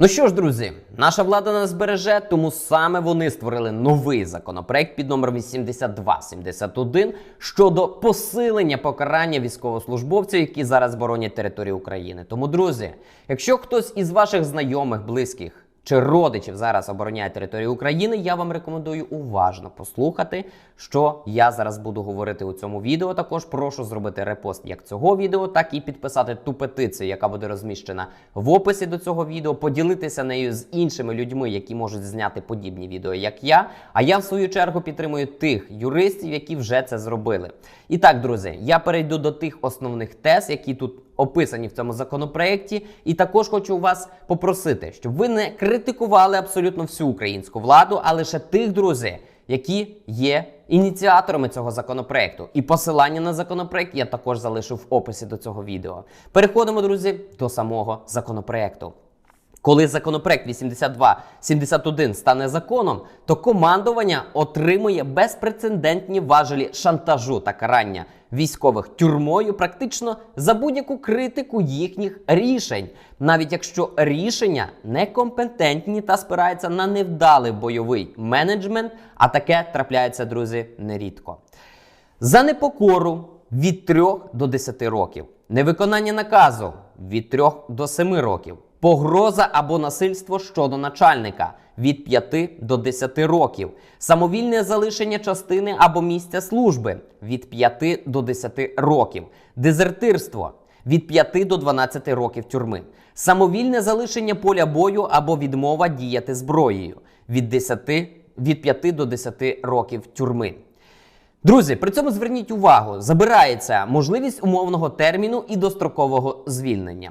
Ну що ж, друзі, наша влада нас береже, тому саме вони створили новий законопроект під номером 8271 щодо посилення покарання військовослужбовців, які зараз боронять територію України. Тому, друзі, якщо хтось із ваших знайомих, близьких чи родичів зараз обороняє територію України, я вам рекомендую уважно послухати, що я зараз буду говорити у цьому відео. Також прошу зробити репост як цього відео, так і підписати ту петицію, яка буде розміщена в описі до цього відео, поділитися нею з іншими людьми, які можуть зняти подібні відео, як я. А я в свою чергу підтримую тих юристів, які вже це зробили. І так, друзі, я перейду до тих основних тез, які тут описані в цьому законопроекті. І також хочу вас попросити, щоб ви не критикували абсолютно всю українську владу, а лише тих, друзі, які є ініціаторами цього законопроекту. І посилання на законопроект я також залишу в описі до цього відео. Переходимо, друзі, до самого законопроекту. Коли законопроект 8271 стане законом, то командування отримує безпрецедентні важелі шантажу та карання. Військових тюрмою практично за будь-яку критику їхніх рішень, навіть якщо рішення некомпетентні та спираються на невдалий бойовий менеджмент, а таке трапляється, друзі, нерідко. За непокору від 3 до 10 років, невиконання наказу від 3 до 7 років, погроза або насильство щодо начальника від 5 до 10 років, самовільне залишення частини або місця служби від 5 до 10 років, дезертирство від 5 до 12 років тюрми, самовільне залишення поля бою або відмова діяти зброєю від 10 від 5 до 10 років тюрми. Друзі, при цьому зверніть увагу, забирається можливість умовного терміну і дострокового звільнення.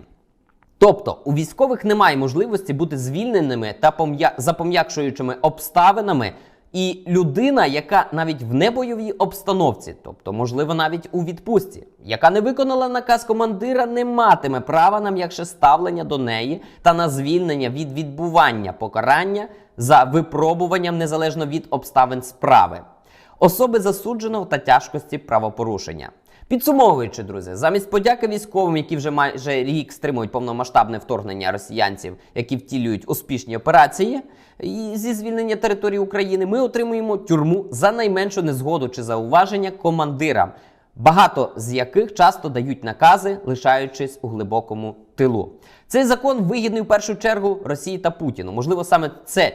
Тобто у військових немає можливості бути звільненими та пом'я... за пом'якшуючими обставинами, і людина, яка навіть в небойовій обстановці, тобто, можливо, навіть у відпустці, яка не виконала наказ командира, не матиме права на м'якше ставлення до неї та на звільнення від відбування покарання за випробуванням незалежно від обставин справи особи засудженого та тяжкості правопорушення. Підсумовуючи, друзі, замість подяки військовим, які вже майже рік стримують повномасштабне вторгнення росіянців, які втілюють успішні операції і зі звільнення території України, ми отримуємо тюрму за найменшу незгоду чи зауваження командирам, багато з яких часто дають накази, лишаючись у глибокому тилу. Цей закон вигідний в першу чергу Росії та Путіну. Можливо, саме це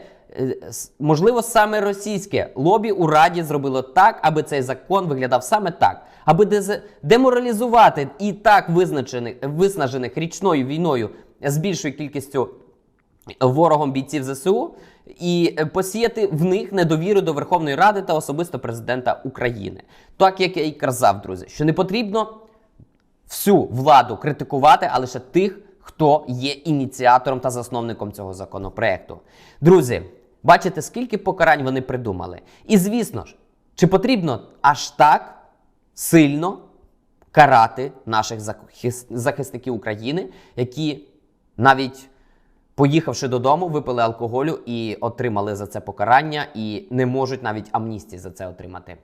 Можливо, саме російське лобі у Раді зробило так, аби цей закон виглядав саме так, аби дез- деморалізувати і так визначених виснажених річною війною з більшою кількістю ворогом бійців ЗСУ і е, посіяти в них недовіру до Верховної Ради та особисто президента України. Так як я і казав, друзі, що не потрібно всю владу критикувати, а лише тих, хто є ініціатором та засновником цього законопроекту. Друзі, бачите, скільки покарань вони придумали. І звісно ж, чи потрібно аж так сильно карати наших захисників України, які навіть поїхавши додому, випили алкоголю і отримали за це покарання, і не можуть навіть амністії за це отримати.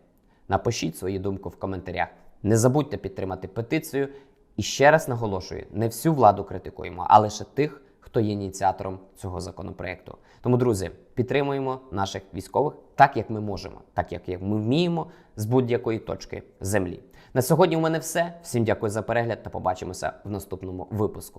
Напишіть свою думку в коментарях. Не забудьте підтримати петицію. І ще раз наголошую: не всю владу критикуємо, а лише тих, хто є ініціатором цього законопроекту. Тому, друзі, підтримуємо наших військових так, як ми можемо, так як ми вміємо з будь-якої точки землі. На сьогодні у мене все. Всім дякую за перегляд та побачимося в наступному випуску.